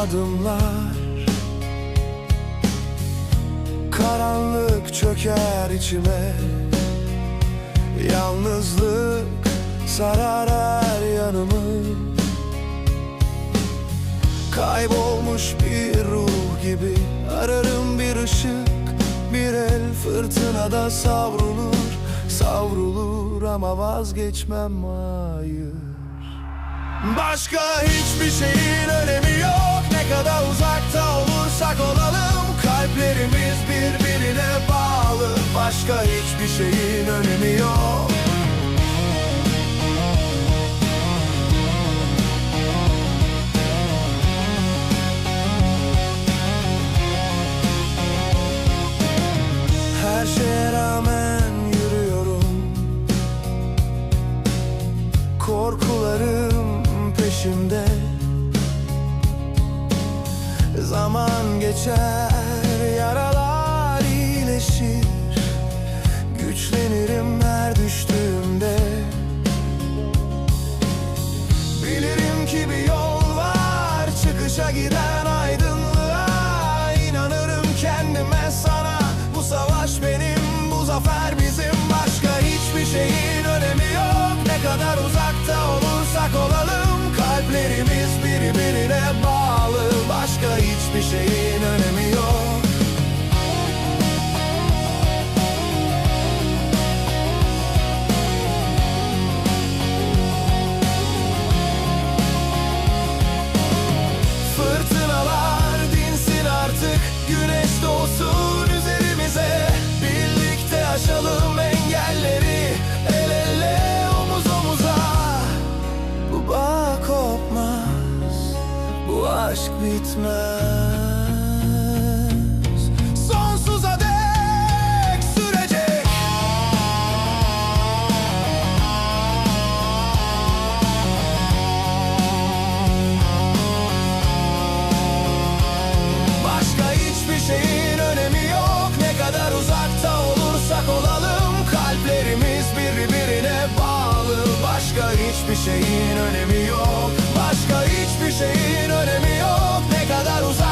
adımlar. Karanlık çöker içime. Yalnızlık sarar her yanımı. Kaybolmuş bir ruh gibi Ararım bir ışık. Bir el fırtınada savrulur Savrulur ama vazgeçmem hayır. Başka hiçbir şeyin önemi yok Ne kadar uzakta olursak olalım Kalplerimiz birbirine bağlı. Başka hiçbir şeyin önemi yok. Her şeye rağmen yürüyorum. Korkularım peşimde Zaman geçer Yaralar iyileşir. Güçlenirim her düştüğümde. Bilirim ki bir yol var Çıkışa giden aydınlığa. İnanırım kendime sana Bu savaş benim, bu zafer bizim. Başka hiçbir şeyin önemi yok Ne kadar uzakta hiçbir şeyin önemi yok. Fırtınalar aşk bitmez. Sonsuza dek sürecek. Başka hiçbir şeyin önemi yok. Ne kadar uzakta olursak olalım Kalplerimiz birbirine bağlı. Başka hiçbir şeyin önemi yok hiçbir şeyin önemi yok. Ne kadar uzakta